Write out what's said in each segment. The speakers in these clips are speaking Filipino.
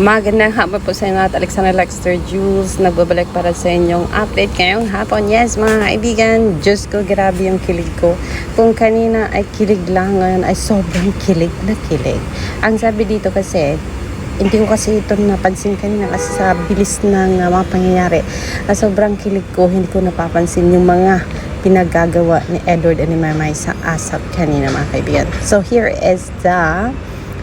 Magandang hapon po sa inyo at Alexander Lexter Jules. Nagbabalik para sa inyong update ngayong hapon. Yes, mga kaibigan, Diyos ko, grabe yung kilig ko. Kung kanina ay kilig lang, ngayon ay sobrang kilig na kilig. Ang sabi dito kasi, hindi ko kasi ito napansin kanina kasi sa bilis ng uh, mga pangyayari. Ah, sobrang kilig ko, hindi ko napapansin yung mga pinagagawa ni Edward and ni Mamay sa ASAP kanina mga kaibigan. So here is the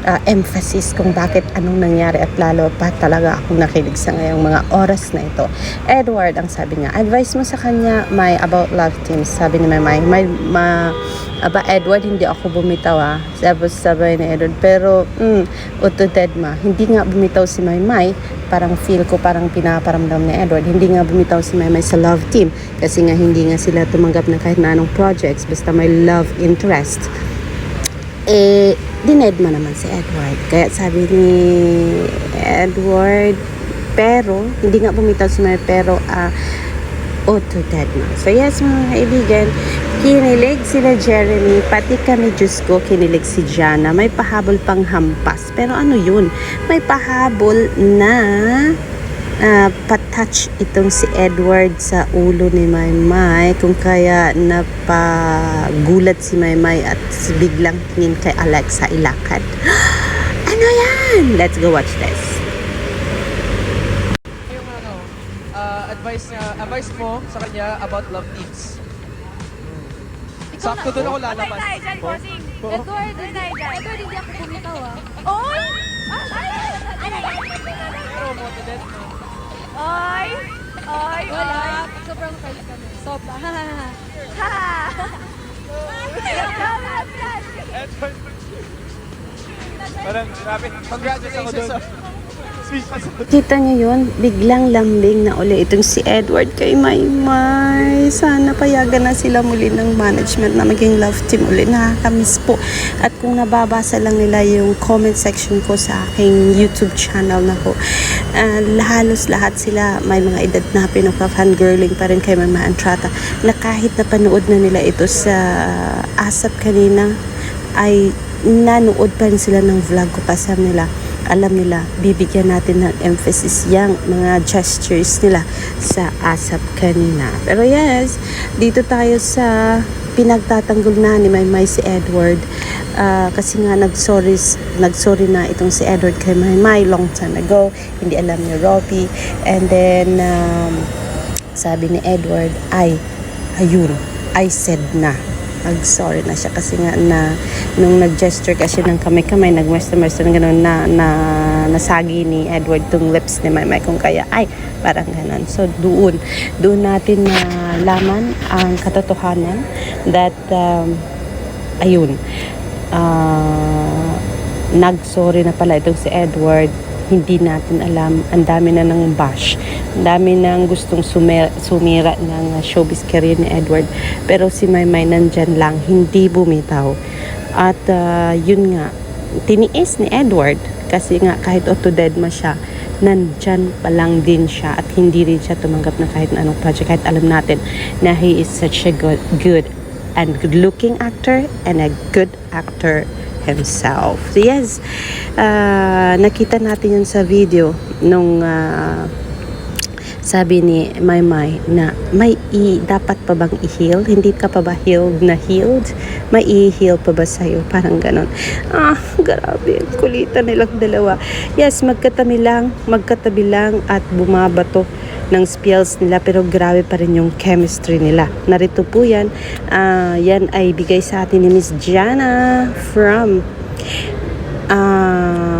uh, emphasis kung bakit anong nangyari at lalo pa talaga akong nakilig sa ngayong mga oras na ito. Edward, ang sabi niya, advice mo sa kanya, may about love teams. Sabi ni Mamay, may, ma, aba Edward, hindi ako bumitaw ah. Sabi, sabi ni Edward, pero, mm, uto dead ma, hindi nga bumitaw si Maymay, parang feel ko parang pinaparamdam ni Edward, hindi nga bumitaw si Maymay sa love team, kasi nga hindi nga sila tumanggap ng kahit na anong projects, basta may love interest eh, dinedma naman si Edward. Kaya sabi ni Edward, pero, hindi nga bumitaw si Mary, pero, ah, uh, to Dedma. So yes, mga kaibigan, kinilig sila Jeremy, pati kami, Diyos ko, kinilig si Jana. May pahabol pang hampas. Pero ano yun? May pahabol na ah, patouch itong si Edward sa ulo ni Maymay kung kaya napagulat si Maymay at biglang tingin kay Alexa ilakad. ano yan? Let's go watch this. yung ano, ah, advice niya, advice mo sa kanya about love teams. Sakto doon ako lalabas. Patay tayo dyan, bossing. Edward, patay tayo. Edward, hindi ako bumitaw ah. Oy! Ay! Pero motivated mo. Oy! Oy! Wala. Sobrang friends kami. Sobra. Ha! Parang grabe. Congratulations. pa sa Kita niyo yun? Biglang lambing na uli itong si Edward kay Maymay. Sana payagan na sila muli ng management na maging love team uli. Nakakamiss po. At kung nababasa lang nila yung comment section ko sa aking YouTube channel na ko, ah, halos lahat sila may mga edad na pinaka-fangirling pa rin kay Mama Antrata na kahit napanood na nila ito sa ASAP kanina ay nanood pa rin sila ng vlog ko kasama nila alam nila, bibigyan natin ng emphasis yung mga gestures nila sa ASAP kanina. Pero yes, dito tayo sa pinagtatanggol na ni Maymay si Edward. Ah, kasi nga nagsorry nagsorry na itong si Edward kay Maymay long time ago. Hindi alam ni Robbie. And then um, sabi ni Edward ay ayun. I said na nag-sorry na siya kasi nga na nung nag-gesture kasi ng kamay-kamay nag-muster-muster ng gano'n na, na nasagi ni Edward tong lips ni Maymay kung kaya ay parang ganon so doon doon natin na laman ang katotohanan that um, ayun ah, nag-sorry na pala itong si Edward hindi natin alam. Ang dami na ng bash. Ang dami nang gustong sumira, sumira ng uh, showbiz career ni Edward. Pero si Maymay nandyan lang hindi bumitaw. At ah, yun nga tiniis ni Edward kasi nga kahit auto-deadma siya nandyan pa lang din siya at hindi rin siya tumanggap na kahit na anong project kahit alam natin na he is such a good, good and good looking actor and a good actor himself. Yes, ah, nakita natin yun sa video nung ah, sabi ni Maymay na may i, dapat pa bang i-heal? Hindi ka pa ba healed na healed? May i-heal pa ba sa'yo? Parang ganon. Ah, grabe. Kulitan nilang dalawa. Yes, magkatabi lang, magkatabi lang at bumabato ng spells nila pero grabe pa rin yung chemistry nila. Narito po yan. Ah, yan ay bigay sa atin ni Miss Jana from ah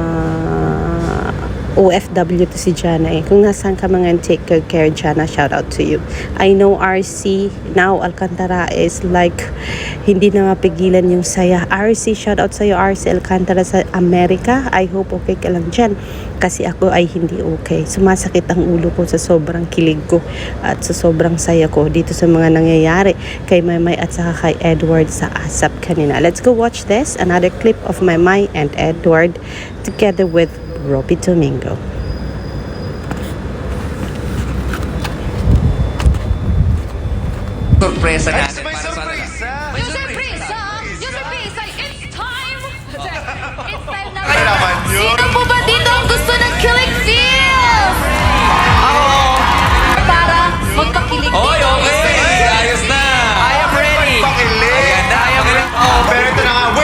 OFW to si Jana eh. Kung nasaan ka mga take good care, Jana, shout out to you. I know RC, now Alcantara is like, hindi na mapigilan yung saya. RC, shout out sa'yo, RC Alcantara sa Amerika. I hope okay ka lang dyan. Kasi ako ay hindi okay. Sumasakit ang ulo ko sa sobrang kilig ko at sa sobrang saya ko dito sa mga nangyayari kay Maymay at saka kay Edward sa ASAP kanina. Let's go watch this. Another clip of Maymay and Edward together with Robbie Domingo. Sorpresa natin may sorpresa! May sorpresa. Yung ay it's time! It's time na Ano? Sino po ba dito ang gusto ng Kilig feels!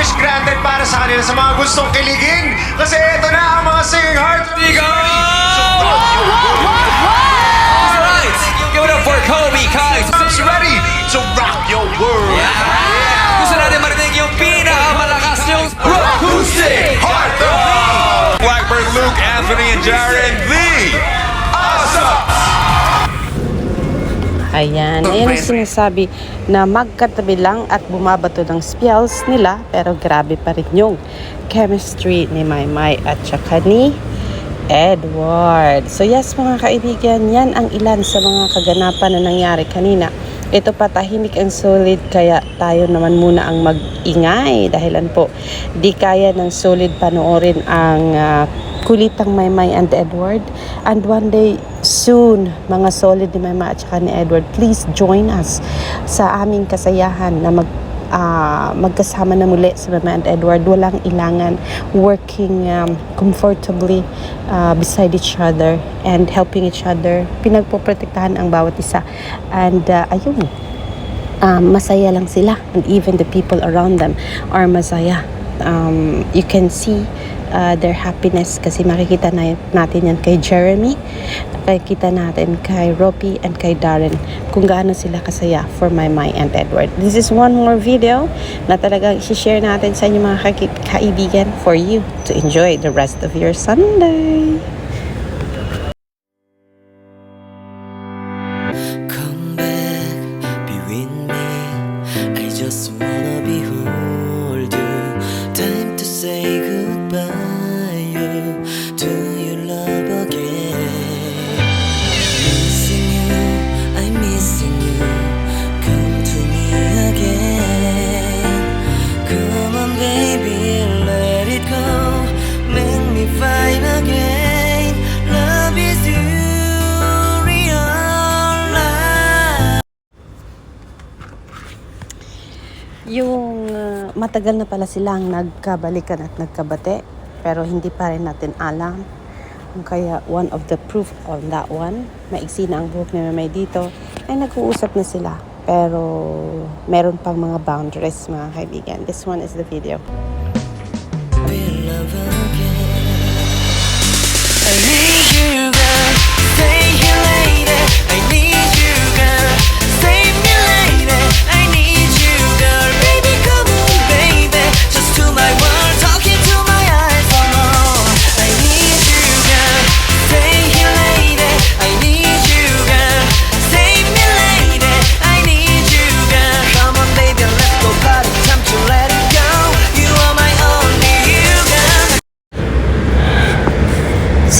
Wish granted para sa kanila sa mga gustong kiligin. Kasi ito na ang mga singing heart. Go! Alright! Give it up for Kobe Kai! Who's ready to rock your world? Yeah! Gusto natin marinig yung pinakamalakas yung acoustic! Heart of Blackbird, Luke, Anthony, and Jaren, the Awesome! Ayan, ayan ang sinasabi na magkatabi lang at bumabato ng spells nila pero grabe pa rin yung chemistry ni Maymay at saka ni Edward. So yes mga kaibigan, yan ang ilan sa mga kaganapan na nangyari kanina. Ito pa tahimik and solid kaya tayo naman muna ang mag-ingay dahilan po di kaya ng solid panoorin ang ah, kulitang Maymay and Edward. And one day, soon, mga solid ni Maymay at saka ni Edward, please join us sa aming kasayahan na mag ah, magkasama na muli si Mama and Edward. Walang ilangan working um, comfortably ah, beside each other and helping each other. Pinagpoprotektahan ang bawat isa. And ah, ayun, um, masaya lang sila and even the people around them are masaya um, you can see uh, their happiness kasi makikita na natin yan kay Jeremy makikita natin kay Robbie and kay Darren kung gaano sila kasaya for my my and Edward. This is one more video na talagang share natin sa inyo mga kaki- kaibigan for you to enjoy the rest of your Sunday matagal na pala silang nagkabalikan at nagkabate pero hindi pa rin natin alam. Kaya one of the proof on that one, maiksi na ang buhok ni Mamay dito, ay nag-uusap na sila. Pero meron pang mga boundaries mga kaibigan. This one is the video. be love again. I need you, girl. Stay here, lady. I need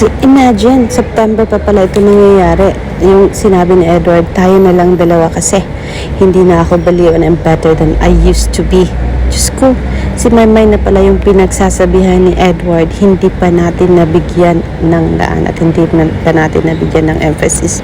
Si, imagine, September pa pala ito nangyayari. Yung sinabi ni Edward, tayo na lang dalawa kasi. Hindi na ako baliw and I'm better than I used to be. Diyos ko, si Maymay na pala yung pinagsasabihan ni Edward, hindi pa natin nabigyan ng daan at hindi pa natin nabigyan ng emphasis.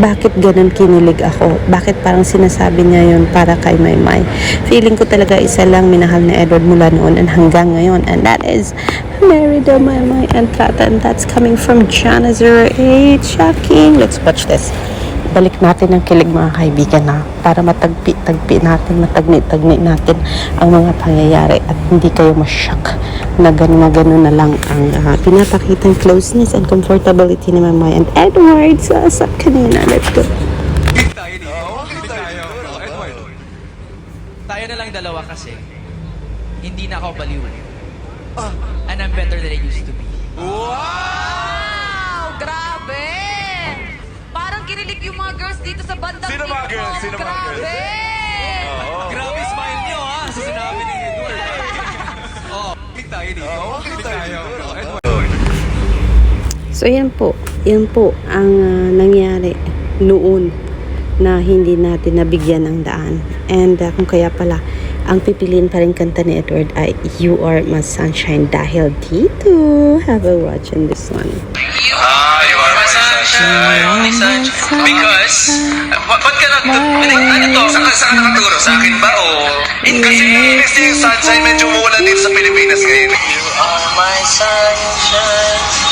Bakit ganun kinilig ako? Bakit parang sinasabi niya yun para kay Maymay? Feeling ko talaga isa lang minahal ni Edward mula noon and hanggang ngayon. And that is Merida Maymay and Tata. And that's coming from Jana 08. Shocking. Let's watch this. Balik natin ang kilig mga kaibigan na para matagpi-tagpi natin, matagni-tagni natin ang mga pangyayari at hindi kayo mashock na gano'n na gano'n na lang ang uh, pinapakitang closeness and comfortability ni Mamay and Edward sa asap kanina. Let's go. Tayo dito. tayo. Oh, Edward. Tayo na lang dalawa kasi. Hindi na ako baliw. And I'm better than I used to be. Wow! Yung mga girls dito sa bandang Sino mga dito. girls? Sino mga Grabe! Grabe smile niyo ha sa sinabi ni Edward. oh, click tayo dito. click tayo. Oh, Edward. So yan po, yan po ang ah, nangyari noon na hindi natin nabigyan ng daan. And ah, kung kaya pala, ang pipiliin pa rin kanta ni Edward ay You Are My Sunshine dahil dito. Have a watch on this one. Sunshine, only sunshine. Because, uh, ba- ba't ka nag... Ano to? Saan ka, saan ka nakaturo? Sa akin ba o... Kasi kasi yung sunshine medyo umuulan dito sa Pilipinas ngayon. You are my sunshine.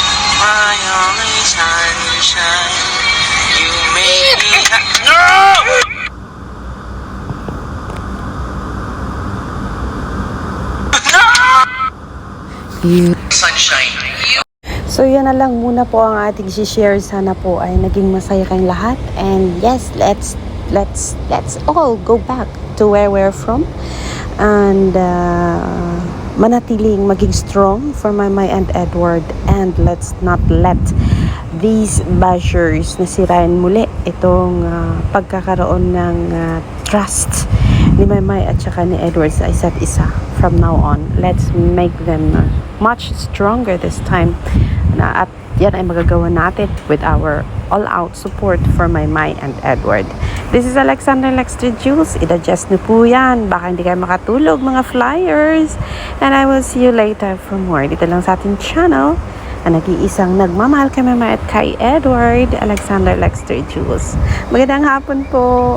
sunshine. You make me Sunshine. You So yan na lang muna po ang ating share. Sana po ay naging masaya kayong lahat. And yes, let's let's let's all go back to where we're from. And uh, manatiling maging strong for Maymay and Edward. And let's not let these bashers na sirain muli itong uh, pagkakaroon ng uh, trust ni Maymay at saka ni Edward sa isa't isa from now on. Let's make them uh, much stronger this time. Na, at yan ay magagawa natin with our all-out support for Maymay and Edward. This is Alexander Lexter Jules. I-digest niyo po yan. Baka hindi kayo makatulog mga flyers. And I will see you later for more. Dito lang sa ating channel ang nag-iisang nagmamahal kay Mama at kay Edward Alexander Lexter Jules. Magandang hapon po.